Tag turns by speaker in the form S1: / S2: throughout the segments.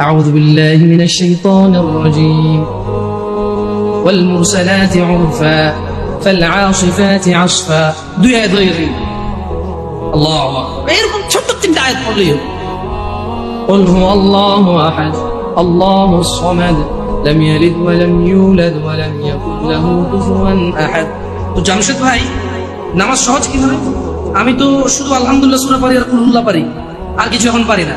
S1: أعوذ بالله من الشيطان الرجيم والمرسلات عرفا فالعاصفات عصفا দুই আয়াত হয়ে গেছে আল্লাহ এরকম ছোট্ট তিনটা আয়াত পড়লেই হবে قل هو الله أحد الله الصمد لم يلد ولم يولد ولم يكن له كفوا أحد তো জামশেদ ভাই নামাজ সহজ কিভাবে আমি তো শুধু আলহামদুলিল্লাহ সুরা পারি আর কুল্লাহ পারি আর কিছু এখন পারি না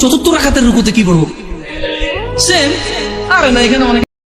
S1: চতুর্থ রাখাতের রুকুতে কি করব? সেম আরে না এখানে অনেক